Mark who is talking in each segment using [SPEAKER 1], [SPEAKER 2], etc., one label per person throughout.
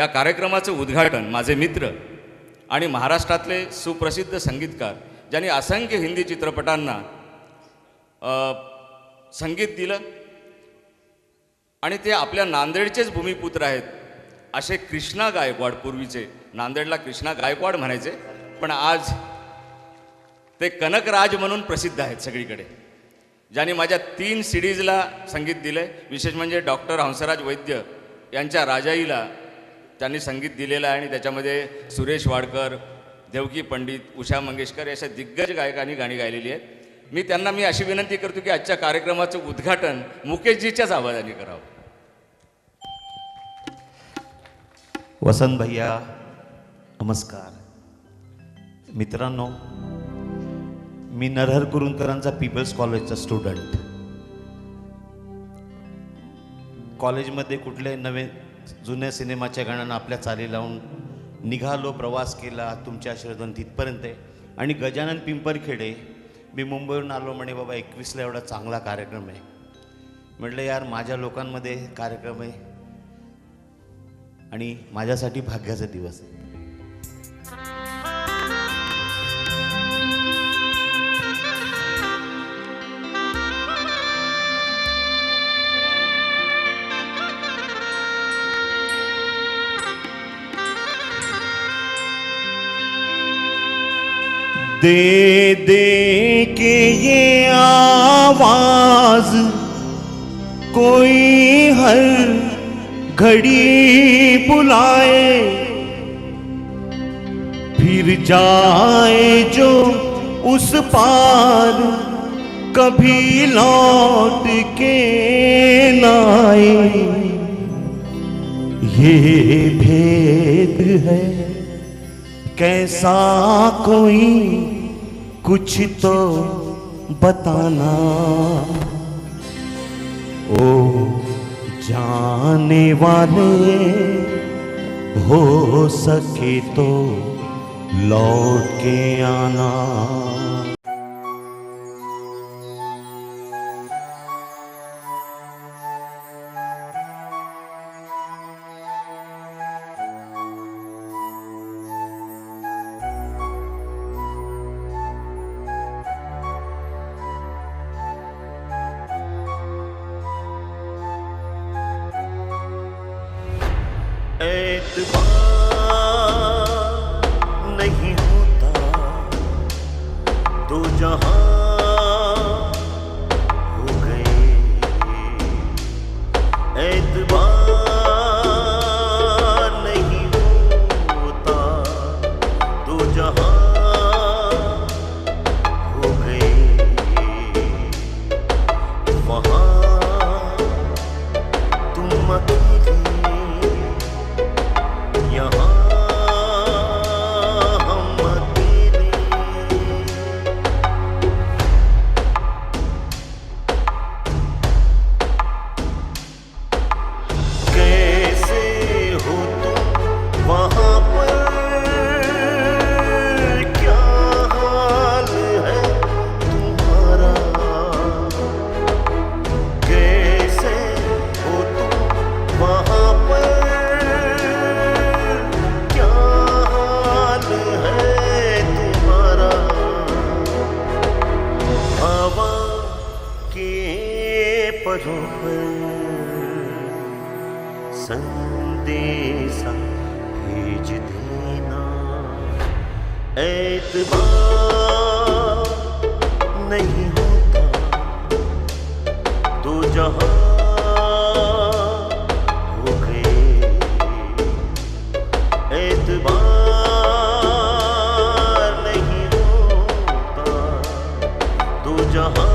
[SPEAKER 1] या कार्यक्रमाचं उद्घाटन माझे मित्र आणि महाराष्ट्रातले सुप्रसिद्ध संगीतकार ज्यांनी असंख्य हिंदी चित्रपटांना संगीत दिलं आणि ते आपल्या नांदेडचेच भूमिपुत्र आहेत असे कृष्णा गायकवाड पूर्वीचे नांदेडला कृष्णा गायकवाड म्हणायचे पण आज ते कनकराज म्हणून प्रसिद्ध आहेत सगळीकडे ज्यांनी माझ्या तीन सिडीजला संगीत दिलं आहे विशेष म्हणजे डॉक्टर हंसराज वैद्य यांच्या राजाईला त्यांनी संगीत दिलेलं आहे आणि त्याच्यामध्ये सुरेश वाडकर देवकी पंडित उषा मंगेशकर अशा दिग्गज गायकांनी गाणी गायलेली आहेत. मी त्यांना मी अशी विनंती करतो की आजच्या कार्यक्रमाचं उद्घाटन मुकेशजीच्याच आवाजाने करावं.
[SPEAKER 2] वसंत भैया नमस्कार. मित्रांनो मी नरहर कुरुंकरांचा पीपल्स कॉलेजचा स्टुडंट. कॉलेजमध्ये कुठले नवे जुन्या सिनेमाच्या गाण्यांना आपल्या चाली लावून निघालो प्रवास केला तुमच्या आशीर्वादन तिथपर्यंत आहे. आणि गजानन पिंपरखेडे मी मुंबईवरून आलो म्हणे बाबा एकवीसला एवढा चांगला कार्यक्रम आहे. म्हटलं यार माझ्या लोकांमध्ये कार्यक्रम आहे आणि माझ्यासाठी भाग्याचा दिवस आहे. दे दे के ये आवाज़ कोई हर घड़ी बुलाए। फिर जाए जो उस पार कभी लौट के नाए ये भेद है। कैसा कोई कुछ तो बताना। ओ जाने वाले हो सके तो लौट के आना। नहीं होता। तो जहाँ हो गए। एतबार नहीं होता। तो जहाँ हो गए। वहाँ तुम अकेले परों नहीं होता तो जहाँ हो नहीं होता तो जहाँ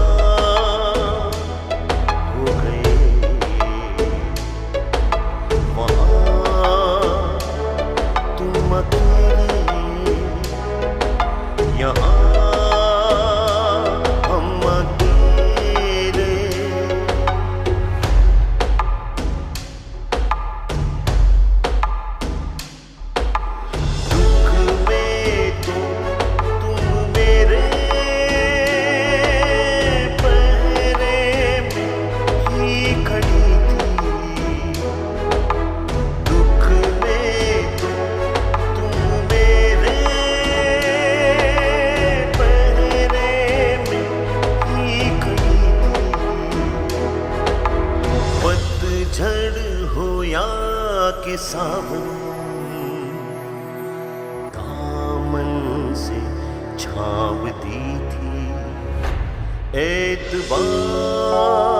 [SPEAKER 2] सावन से छाव दी थी। एतबार